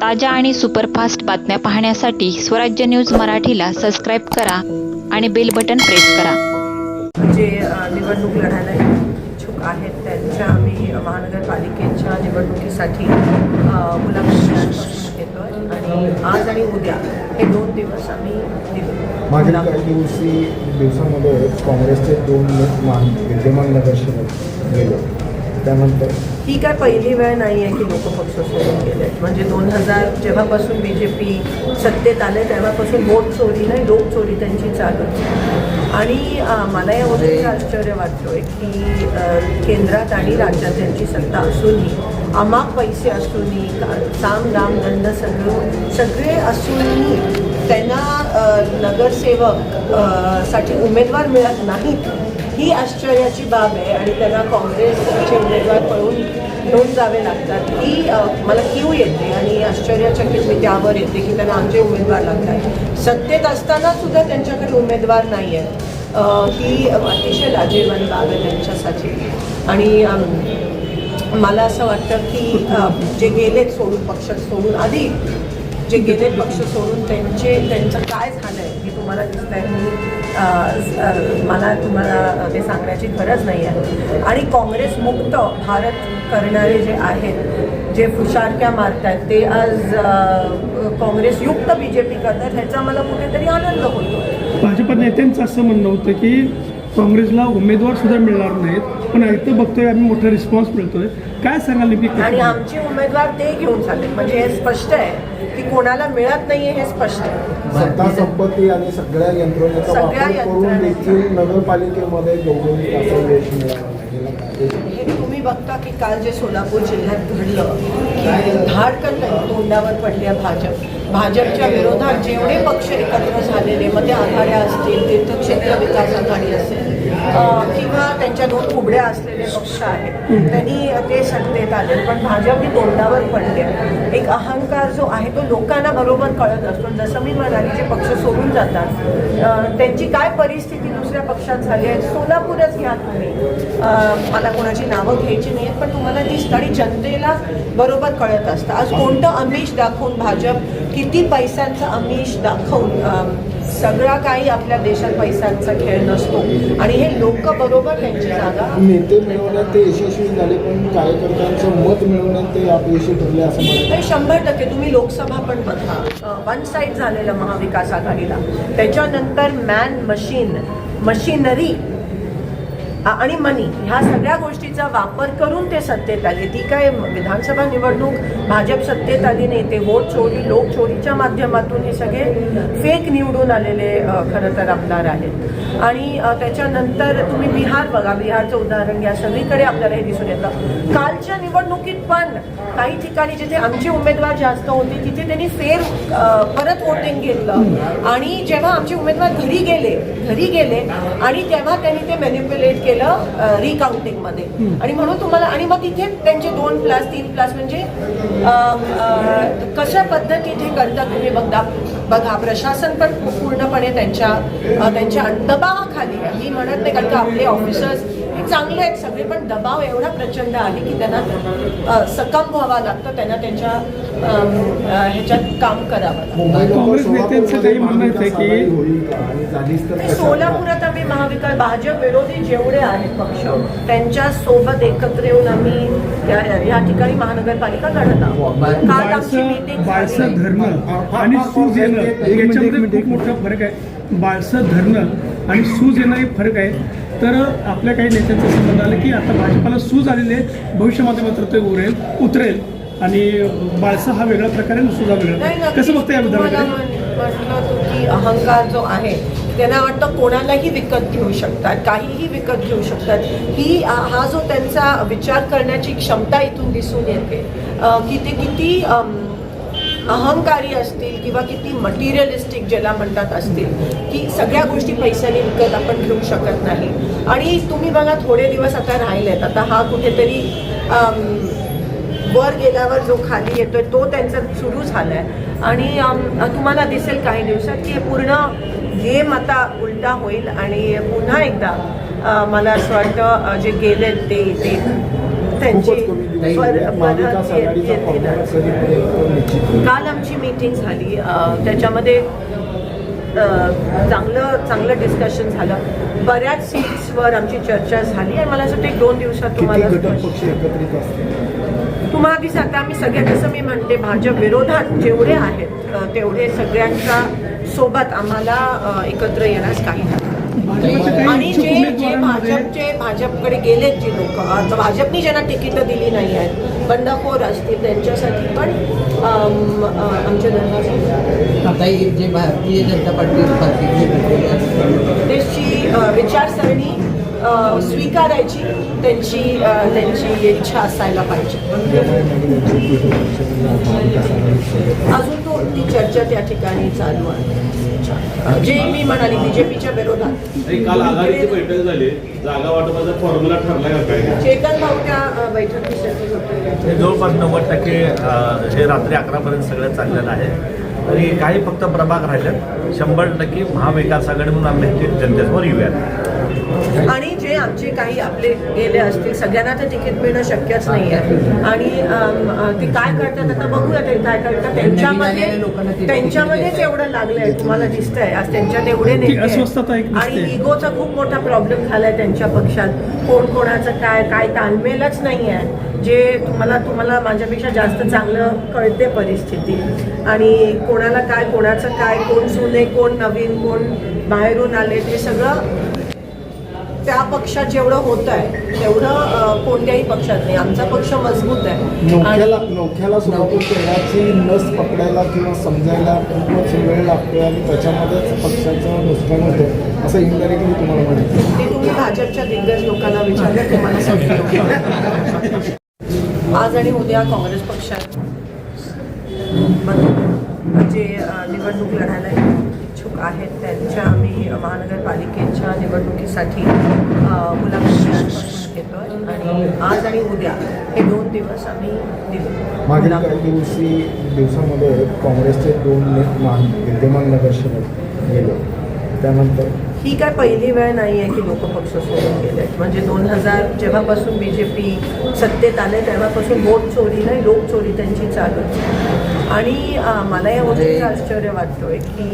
ताज्या आणि सुपरफास्ट बातम्या पाहण्यासाठी स्वराज्य न्यूज मराठीला सबस्क्राईब करा आणि बेल बटन प्रेस करा जे निवडणूक लढायला इच्छुक आहेत त्यांच्या आम्ही महानगरपालिकेच्या निवडणुकीसाठी मुलाखती घेतो आणि आज आणि उद्या हे दोन दिवस आम्ही मागील. काही दिवशी दिवसामध्ये काँग्रेसचे दोन मान विद्यमान नगरसेवक गेले त्यानंतर ही काय पहिली वेळ नाही आहे की लोक पक्ष सोडून गेले. म्हणजे दोन हजार जेव्हापासून बी जे पी सत्तेत आले तेव्हापासून वोट चोरी नाही लोक चोरी त्यांची चालू आणि मला या गोष्टीचं आश्चर्य वाटतोय की केंद्रात आणि राज्यात त्यांची सत्ता असूनही अमाप पैसे असूनही साम दाम दंड सगळं सगळे असूनही त्यांना नगरसेवकसाठी उमेदवार मिळत नाहीत. ही आश्चर्याची बाब आहे आणि त्यांना काँग्रेसचे उमेदवार पळून घेऊन जावे लागतात. ही मला कीव येते आणि आश्चर्यचकित मी त्यावर येते की त्यांना आमचे उमेदवार लागतात. सत्तेत असताना सुद्धा त्यांच्याकडे उमेदवार नाही आहेत. ही अतिशय लाजीरवाणी बाब आहे त्यांच्यासाठी. आणि मला असं वाटतं की जे गेलेत सोडून पक्ष सोडून आधी जे गेलेत पक्ष सोडून त्यांचे त्यांचं काय झालं आहे हे तुम्हाला दिसत आहे मला तुम्हाला ते सांगण्याची गरज नाही आहे. आणि काँग्रेस मुक्त भारत करणारे जे आहेत जे फुशारक्या मारतात ते आज अ, काँग्रेस युक्त बी जे पी करतात ह्याचा मला कुठेतरी आनंद होतो. भाजप नेत्यांचं असं म्हणणं होतं की काँग्रेसला उमेदवार सुद्धा मिळणार नाहीत पण इथं बघतोय आम्ही मोठा रिस्पॉन्स मिळतोय. काय सांगाल आणि? आमचे उमेदवार ते घेऊन चालले. म्हणजे हे स्पष्ट आहे की कोणाला मिळत नाहीये हे स्पष्ट आहे. सत्ता संपत्ती आणि सगळ्या यंत्रणेचा वापर करून. देखील नगरपालिकेमध्ये दोघांनी असं यश मिळालं. हे तुम्ही बघता की काल जे सोलापूर जिल्ह्यात घडलं की धाडकन तोंडावर पडल्या भाजप भाजपच्या विरोधात जेवढे पक्ष एकत्र झालेले मग ते आघाड्या असतील तीर्थक्षेत्र विकास आघाडी असेल किंवा त्यांच्या दोन उघड्या असलेले पक्ष आहेत. त्यांनी ते सत्तेत आले पण भाजप ही तोंडावर पडले एक अहंकार जो आहे तो लोकांना बरोबर कळत असतो. जसं मी म्हणाली जे पक्ष सोडून जातात त्यांची काय परिस्थिती दुसऱ्या पक्षात झाली आहे सोलापूरच घ्या तुम्ही. मला कोणाची नावं घ्यायची नाही आहेत पण तुम्हाला दिसतं आणि जनतेला बरोबर कळत असतं. आज कोणतं अमिष दाखवून भाजप किती पैशांचं अमिष दाखवून सगळा काही आपल्या देशात पैशांचा खेळ नसतो. आणि हे लोक बरोबर नेते मिळवण्यात ते यशस्वी झाले पण कार्यकर्त्यांचं मत मिळवण्यात ते अपयशी ठरले असं मला शंभर टक्के. तुम्ही लोकसभा पण बघा. वन साईड झालेलं महाविकास आघाडीला. त्याच्यानंतर मॅन मशीन मशिनरी आणि मनी ह्या सगळ्या गोष्टीचा वापर करून ते सत्तेत आले. ती काय विधानसभा निवडणूक भाजप सत्तेत आली नाही ते वोट चोरी लोक चोरीच्या माध्यमातून हे सगळे फेक निवडून आलेले खरं तर आमदार आहेत. आणि त्याच्यानंतर तुम्ही बिहार बघा बिहारचं उदाहरण घ्या. सगळीकडे आपल्याला हे दिसून येतं. कालच्या निवडणुकीत पण काही ठिकाणी जिथे आमचे उमेदवार जास्त होते तिथे त्यांनी फेर परत वोटिंग घेतलं. आणि जेव्हा आमचे उमेदवार घरी गेले घरी गेले आणि तेव्हा त्यांनी ते मॅन्युप्युलेट केले. रिकाउंटिंगमध्ये आणि म्हणून तुम्हाला आणि मग तिथे त्यांचे दोन प्लस तीन प्लस म्हणजे कशा पद्धतीने करता तुम्ही? बघता बघा प्रशासन पण पूर्णपणे त्यांच्या त्यांच्या दबावाखाली मी म्हणत नाही कारण का आपले ऑफिसर्स चांगले आहेत सगळे पण दबाव एवढा प्रचंड आहे की त्यांना सकम व्हावा लागतं त्यांना त्यांच्या ह्याच्यात काम करावं? सोलापुरात आम्ही महाविकास भाजप विरोधी जेवढे आहेत पक्ष त्यांच्यासोबत एकत्र येऊन आम्ही या ठिकाणी महानगरपालिका लढत आहोत. काल आमची बाळसं मीटिंग धरणं आणि सूज येणं. याच्यामध्ये खूप मोठा फरक आहे. बाळसं धरणं आणि सूज येणं एक फरक आहे. तर आपल्या काही नेत्यांचं म्हणणं आलं की आता भाजपाला सूज आलेली आहे. भविष्यामध्ये मात्र ते उरेल उतरेल. आणि बाळसं हा वेगळा प्रकार आहे सूज हा नाही वेगळा. कसं बघता या विधानाकडे की अहंकार जो आहे त्यांना वाटतं कोणालाही विकत घेऊ शकतात काहीही विकत घेऊ शकतात. ही हा जो त्यांचा विचार करण्याची क्षमता इथून दिसून येते. की ते किती अहंकारी असतील किंवा किती मटेरियलिस्टिक ज्याला म्हणतात असतील की सगळ्या गोष्टी पैशाने विकत आपण घेऊ शकत नाही. आणि तुम्ही बघा थोडे दिवस आता राहिलेत. आता हा कुठेतरी वर गेल्यावर जो खाली येतोय तो त्यांचा सुरू झालाय. आणि तुम्हाला दिसेल काही दिवसात की पूर्ण गेम आता उलटा होईल. आणि पुन्हा एकदा मला असं वाटतं जे गेले ते ते त्यांची परत? काल आमची मीटिंग झाली. त्याच्यामध्ये चांगलं चांगलं डिस्कशन झालं. बऱ्याच सीट्सवर आमची चर्चा झाली आणि मला असं वाटतं एक दोन दिवसात तुम्हाला तुम्हाला आधी सांगता आम्ही सगळे जसं मी म्हणते भाजप विरोधात जेवढे आहेत तेवढे सगळ्यांच्या सोबत आम्हाला एकत्र येण्यास काही हरकत नाही. भाजपच्या काही आणि जे जे भाजपचे भाजपकडे गेलेत जी लोक आता भाजपनी ज्यांना तिकीटं दिली नाही आहेत बंडखोर असतील त्यांच्यासाठी पण अम, अ, आमचे धर्माचे आता ही जे भारतीय जनता पार्टी अ, विचारसरणी स्वीकारायची त्यांची त्यांची इच्छा असायला पाहिजे. अजून तो ती चर्चा त्या ठिकाणी चालू आहे. जे मी म्हणाली बीजेपीच्या विरोधात. नाही, काल आघाडीची बैठक झाली. जागा वाटपाचा फॉर्म्युला ठरला का काय? चेतन भाऊ त्या अ, बैठकीसाठी होते. जवळपास नव्वद टक्के हे रात्री अकरापर्यंत सगळं चाललेलं आहे. आणि काही फक्त प्रभाग राहिले शंभर टक्के महाविकास आघाडी म्हणून आम्ही जनतेसमोर येऊयात. आणि जे आमचे काही आपले गेले असतील सगळ्यांना तर तिकीट मिळणं शक्यच नाही आहे आणि ते काय करतात आता बघूया ते काय करतात. त्यांच्यामध्ये त्यांच्यामध्येच. एवढं लागलंय तुम्हाला दिसतंय. आज त्यांच्यात एवढे ती नेते दिसते. आणि इगोचा खूप मोठा प्रॉब्लेम झालाय त्यांच्या पक्षात. कोण कोणाचं काय काय ताळमेलच नाही आहे जे तुम्हाला तुम्हाला माझ्यापेक्षा जास्त चांगलं कळते परिस्थिती. आणि कोणाला काय कोणाचं काय कोण जुने कोण नवीन कोण बाहेरून आले ते सगळं त्या पक्षात जेवढं होत आहे तेवढं कोणत्याही पक्षात नाही. आमचा पक्ष मजबूत आहे. नोख्याला नोख्याला सोलापूर शहराची नस पकडायला किंवा समजायला खूपच वेळ लागतो आणि त्याच्यामध्येच पक्षाचं नुकसान होतं असं इनडायरेक्टली तुम्हाला म्हणायचं ते तुम्ही भाजपच्या दिग्गज लोकांना विचारलं तुम्हाला समजेल आज आणि उद्या काँग्रेस पक्षात. मग जे अ, निवडणूक लढायला आहेत. त्यांच्या आम्ही महानगरपालिकेच्या निवडणुकीसाठी अ, मुलाखती घेतोय. आणि आज आणि उद्या हे दोन दिवस आम्ही दिले. मागील काही दिवशी दिवसामध्ये काँग्रेसचे दोन ने- विद्यमान नगरसेवक गेले. त्यानंतर? ही काय पहिली वेळ नाही आहे की लोक पक्ष सोडून गेले म्हणजे दोन हजार जेव्हापासून बी जे पी सत्तेत आले तेव्हापासून वोट चोरी नाही लोक चोरी त्यांची चालू आहे. आणि मला या गोष्टीचं आश्चर्य वाटतोय की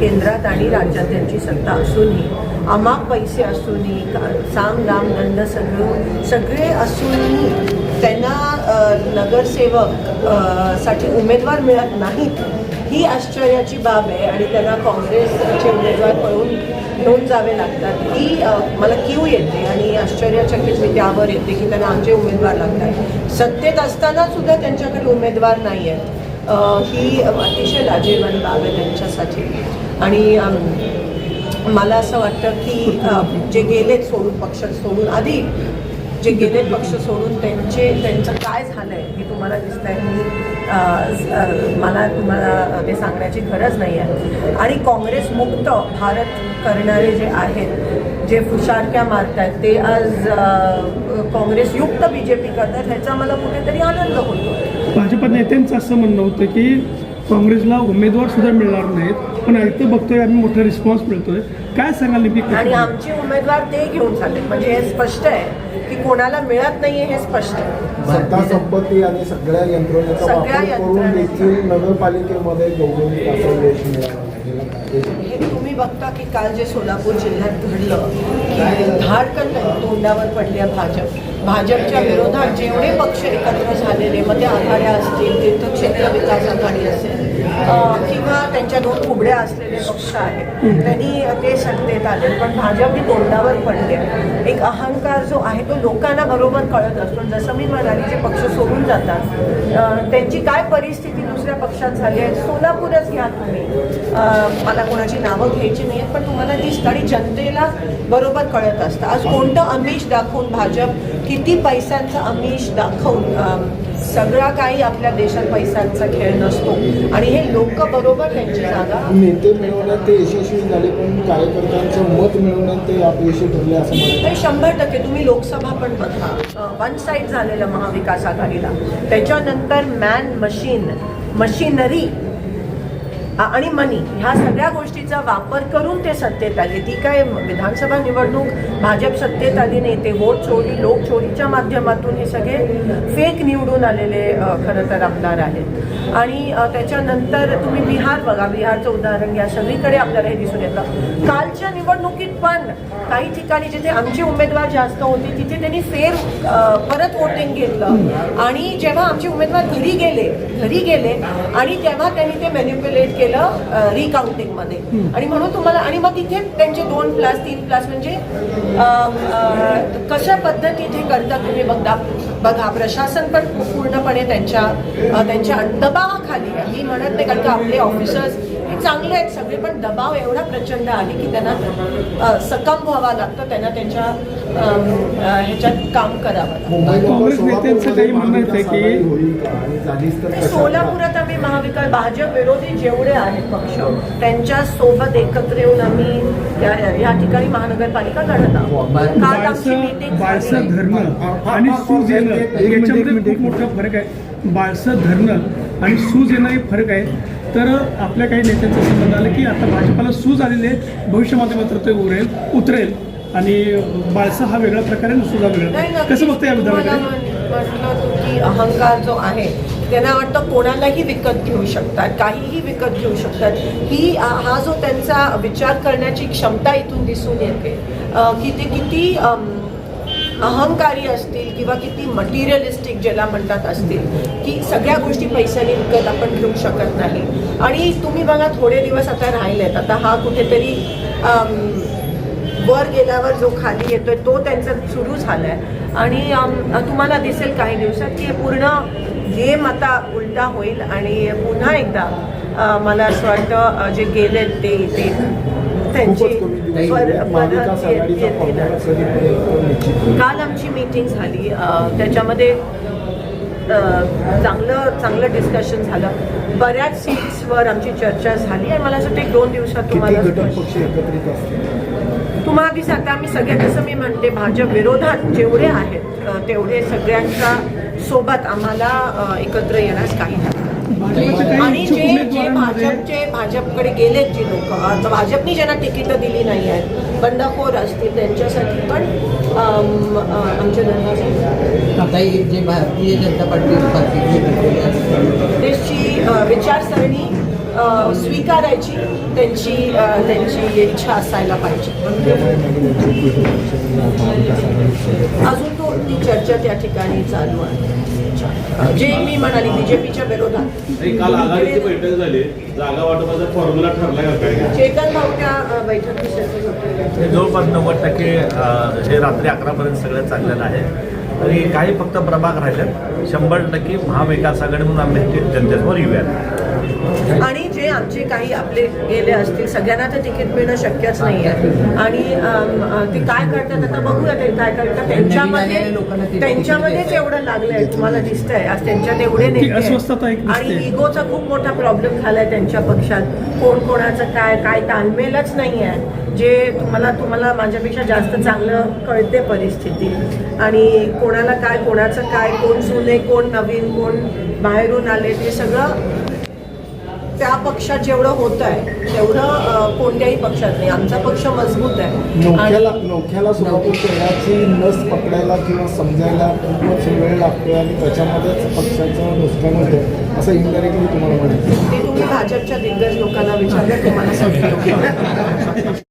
केंद्रात आणि राज्यात त्यांची सत्ता असूनही अमाप पैसे असूनही का- साम दाम दंड सगळं सगळे असूनही त्यांना नगरसेवकसाठी उमेदवार मिळत नाहीत. ही आश्चर्याची बाब आहे आणि त्यांना काँग्रेसचे उमेदवार पळून घेऊन जावे लागतात. ही मला क्यू येते आणि आश्चर्यचकित मी त्यावर येते की त्यांना आमचे उमेदवार लागतात. सत्तेत असताना सुद्धा त्यांच्याकडे उमेदवार नाही आहेत. ही अतिशय लाजीरवाणी बाब आहे त्यांच्यासाठी. आणि मला असं वाटतं की जे गेलेत सोडून पक्ष सोडून आधी जे गेले पक्ष सोडून त्यांचे त्यांचं काय झालंय हे तुम्हाला दिसतंय? मी मला तुम्हाला ते सांगण्याची गरज नाही आहे. आणि काँग्रेस मुक्त भारत करणारे जे आहेत जे फुशारक्या आहेत ते आज काँग्रेसयुक्त बी जे पी करतात ह्याचा मला कुठेतरी आनंद होतो. भाजप नेत्यांचं असं म्हणणं होतं की काँग्रेसला उमेदवार सुद्धा मिळणार नाहीत. पण इथं बघतोय आम्ही मोठा रिस्पॉन्स मिळतोय. काय सांगाल नेमकी आणि आमचे उमेदवार ते घेऊन चालले. म्हणजे हे स्पष्ट आहे की कोणाला मिळत नाहीये हे स्पष्ट आहे. सत्ता संपत्ती आणि सगळ्या यंत्रणेचा सगळ्या वापर करून यंत्रणेचा. देखील नगरपालिकेमध्ये हे तुम्ही बघता की काल जे सोलापूर जिल्ह्यात घडलं की धाडकन तोंडावर पडल्या भाजप. भाजपच्या विरोधात जेवढे पक्ष एकत्र झालेले मग त्या आघाड्या असतील तीर्थक्षेत्र विकास आघाडी असेल किंवा त्यांच्या दोन कुबड्या असलेले पक्ष आहेत त्यांनी ते सत्तेत आले. पण भाजप ही तोंडावर पडले. एक अहंकार जो आहे तो लोकांना बरोबर कळत असतो. जसं मी म्हणाली जे पक्ष सोडून जातात त्यांची काय परिस्थिती दुसऱ्या पक्षात झाली आहे सोलापूरच घ्या तुम्ही. मला कोणाची नावं घ्यायची नाही आहेत पण तुम्हाला दिसतं आणि जनतेला बरोबर कळत असतं. आज कोणतं अमिष दाखवून भाजप किती पैशांचं आमिष दाखवून सगळा काही आपल्या देशात पैशांचा खेळ नसतो. आणि हे लोक बरोबर त्यांची जागा नेते मिळवण्यात ते यशस्वी झाले पण कार्यकर्त्यांचं मत मिळवण्यात ते अपयशी ठरले असं नाही शंभर टक्के. तुम्ही लोकसभा पण बघा. वन साईड झालेलं महाविकास आघाडीला. त्याच्यानंतर मॅन मशीन मशिनरी आणि मनी ह्या सगळ्या गोष्टीचा वापर करून ते सत्तेत आले. ती काय विधानसभा निवडणूक भाजप सत्तेत आली नाही ते वोट चोरी लोक चोरीच्या माध्यमातून हे सगळे फेक निवडून आलेले खरं तर आमदार आहेत. आणि त्याच्यानंतर तुम्ही बिहार बघा बिहारचं उदाहरण घ्या. सगळीकडे आपल्याला हे दिसून येतं. कालच्या निवडणुकीत पण काही ठिकाणी जिथे आमचे उमेदवार जास्त होते तिथे त्यांनी फेर परत वोटिंग घेतलं. आणि जेव्हा आमचे उमेदवार घरी गेले घरी गेले आणि तेव्हा त्यांनी ते मॅन्युप्युलेट केलं. रिकाउंटिंगमध्ये आणि म्हणून तुम्हाला आणि मग तिथे त्यांचे दोन प्लस तीन प्लस म्हणजे कशा पद्धतीत हे करतात तुम्ही बघता? बघा प्रशासन पण पूर्णपणे त्यांच्या त्यांच्या दबावाखाली आहे. मी म्हणत नाही कारण का आपले ऑफिसर्स चांगले आहेत सगळे पण दबाव एवढा प्रचंड आहे की त्यांना सकम व्हावं लागतं त्यांना त्यांच्या ह्याच्यात काम करावं? सोलापुरात आम्ही महाविकास भाजप विरोधी जेवढे आहेत पक्ष त्यांच्यासोबत एकत्र येऊन आम्ही या ठिकाणी महानगरपालिका लढत आहोत. काल आमची झाली. धरणं आणि सूज येणं याच्यामध्ये खूप मोठा फरक आहे. बाळसं धरणं आणि सूज येणं हे फरक आहे. तर आपल्या काही नेत्यांचं म्हणणं आलं की आता भाजपाला सूज आलेली भविष्यामध्ये मात्र ते उरेल उतरेल. आणि बाळसं हा वेगळा प्रकार आहे सूज हा वेगळा. कसं बघता या म्हटलं की अहंकार जो आहे त्यांना वाटतं कोणालाही विकत घेऊ शकतात काहीही विकत घेऊ शकतात. ही हा जो त्यांचा विचार करण्याची क्षमता इथून दिसून येते. की ते किती अहंकारी असतील किंवा किती मटेरियलिस्टिक ज्याला म्हणतात असतील की सगळ्या गोष्टी पैशाने विकत आपण घेऊ शकत नाही. आणि तुम्ही बघा थोडे दिवस आता राहिलेत. आता हा कुठेतरी वर गेल्यावर जो खाली येतोय तो त्यांचा सुरू झालाय. आणि तुम्हाला दिसेल काही दिवसात की पूर्ण गेम आता उलटा होईल. आणि पुन्हा एकदा मला असं वाटतं जे गेले ते ते त्यांची परत येतील. काल आमची मीटिंग झाली त्याच्यामध्ये चांगलं चांगलं डिस्कशन झालं बऱ्याच सीट्सवर आमची चर्चा झाली आणि मला असं वाटतं एक दोन दिवसात तुम्हाला तुम्हाला आधी सांगता आम्ही सगळे कसं मी म्हणते भाजप विरोधात जेवढे आहेत तेवढे सगळ्यांच्या सोबत आम्हाला एकत्र येण्यास काही नाही. भाजपच्या काही आणि जे जे भाजपचे भाजपकडे गेलेत जी लोक भाजपनी ज्यांना तिकीटं दिली नाही आहेत बंडखोर असतील त्यांच्यासाठी पण अम, अ, आमचे धर्माचे आता हे जे भारतीय जनता पार्टी पार्टी त्याची अ, विचारसरणी स्वीकारायची त्यांची त्यांची इच्छा असायला पाहिजे. अजून तो ती चर्चा त्या ठिकाणी चालू आहे जे मी म्हणाली बीजेपीच्या विरोधात. नाही, काल आघाडीची बैठक झाली. जागा वाटपाचा फॉर्म्युला ठरला का काय? चेतन भाऊ त्या बैठकीसाठी जवळपास नव्वद टक्के हे रात्री अकरापर्यंत सगळं चाललेलं आहे. आणि काही फक्त प्रभाग राहिले शंभर टक्के महाविकास आघाडी म्हणून आम्ही ते जनतेसमोर येऊयात आणि जे आमचे काही आपले गेले असतील सगळ्यांना तर तिकीट मिळणं शक्यच नाही आहे आणि ते काय करतात आता बघूया ते काय करतात. त्यांच्यामध्ये ते त्यांच्यामध्येच एवढं लागलंय तुम्हाला दिसतंय. आज त्यांच्यात एवढे ती नेते. आणि इगोचा खूप मोठा प्रॉब्लेम झालाय त्यांच्या पक्षात. कोण कोणाचं काय काय तालमेलच नाही आहे जे तुम्हाला तुम्हाला माझ्यापेक्षा जास्त चांगलं कळते परिस्थिती. आणि कोणाला काय कोणाचं काय कोण जुने कोण नवीन कोण बाहेरून आले ते सगळं त्या पक्षात जेवढं होत आहे तेवढं कोणत्याही पक्षात नाही. आमचा पक्ष मजबूत आहे. नोख्याला नस पकडायला किंवा समजायला खूपच वेळ लागतो आणि त्याच्यामध्येच पक्षाचं नुकसान होतं असं इनडायरेक्टली तुम्हाला म्हणायचं ते तुम्ही भाजपच्या दिग्गज लोकांना विचारलं तुम्हाला